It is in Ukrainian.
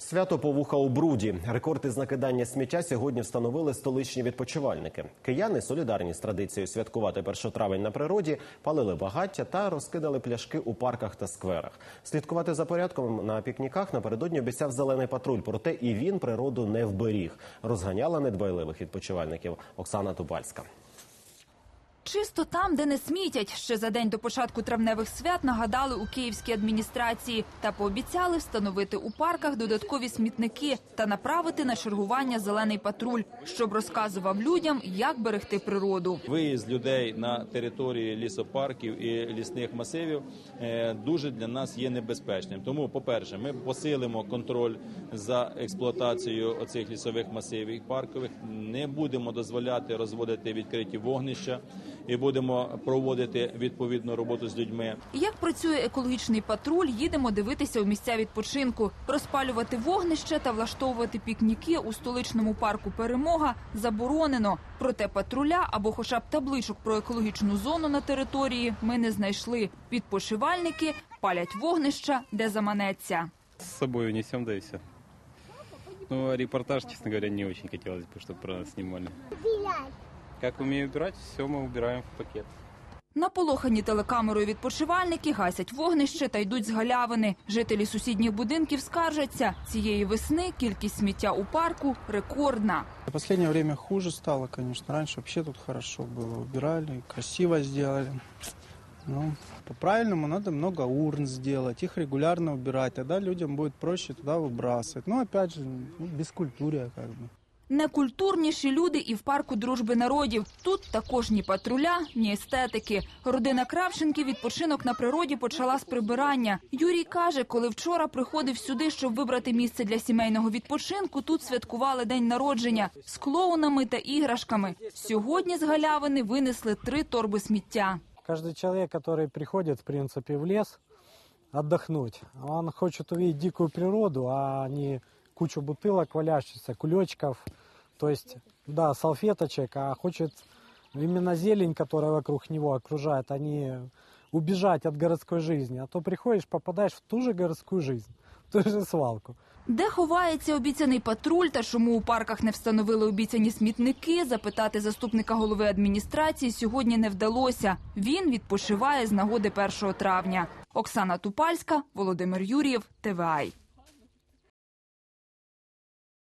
Свято повуха у бруді. Рекорд із накидання сміття сьогодні встановили столичні відпочивальники. Кияни солідарні з традицією святкувати першотравень на природі, палили багаття та розкидали пляшки у парках та скверах. Слідкувати за порядком на пікніках напередодні обіцяв зелений патруль. Проте і він природу не вберіг. Розганяла недбайливих відпочивальників Оксана Тубальська. Чисто там, де не смітять. Ще за день до початку травневих свят нагадали у київській адміністрації та пообіцяли встановити у парках додаткові смітники та направити на чергування зелений патруль, щоб розказував людям, як берегти природу. Виїзд людей на території лісопарків і лісних масивів е, дуже для нас є небезпечним. Тому, по-перше, ми посилимо контроль за експлуатацією оцих лісових масивів і паркових. Не будемо дозволяти розводити відкриті вогнища і будемо проводити відповідну роботу з людьми. Як працює екологічний патруль, їдемо дивитися у місця відпочинку, розпалювати вогнище та влаштовувати пікніки у столичному парку Перемога заборонено. Проте патруля або, хоча б табличок про екологічну зону на території, ми не знайшли. Відпочивальники палять вогнища, де заманеться. С собой унесем, да все. Ну, репортаж, честно говоря, не очень хотелось бы, чтобы про нас снимали. Как умею убирать, все мы убираем в пакет. Наполохані телекамерою відпочивальники гасять вогнище та йдуть з галявини. Жителі сусідніх будинків скаржаться. Цієї весни кількість сміття у парку рекордна. В последнее время хуже стало, конечно. Раньше вообще тут хорошо было. Убирали, красиво сделали. Ну, по-правильному надо много урн сделать, их регулярно убирать. Тогда людям будет проще туда выбрасывать. Но опять же, ну, бескультурие как бы. Некультурніші люди і в парку дружби народів. Тут також ні патруля, ні естетики. Родина Кравченків відпочинок на природі почала з прибирання. Юрій каже, коли вчора приходив сюди, щоб вибрати місце для сімейного відпочинку, тут святкували день народження з клоунами та іграшками. Сьогодні з галявини винесли три торби сміття. Каждый человек, который приходит, в принципе, в лес отдохнуть, он хочет увидеть дикую природу, а не кучу бутылок валяющихся, кулечков, то есть, да, салфеточек, а хочет именно зелень, которая вокруг него окружает, а не убежать от городской жизни. А то приходишь, попадаешь в ту же городскую жизнь, в ту же свалку. Де ховається обіцяний патруль та чому у парках не встановили обіцяні смітники, запитати заступника голови адміністрації сьогодні не вдалося. Він відпочиває з нагоди 1 травня. Оксана Тупальська, Володимир Юрієв, ТВАЙ.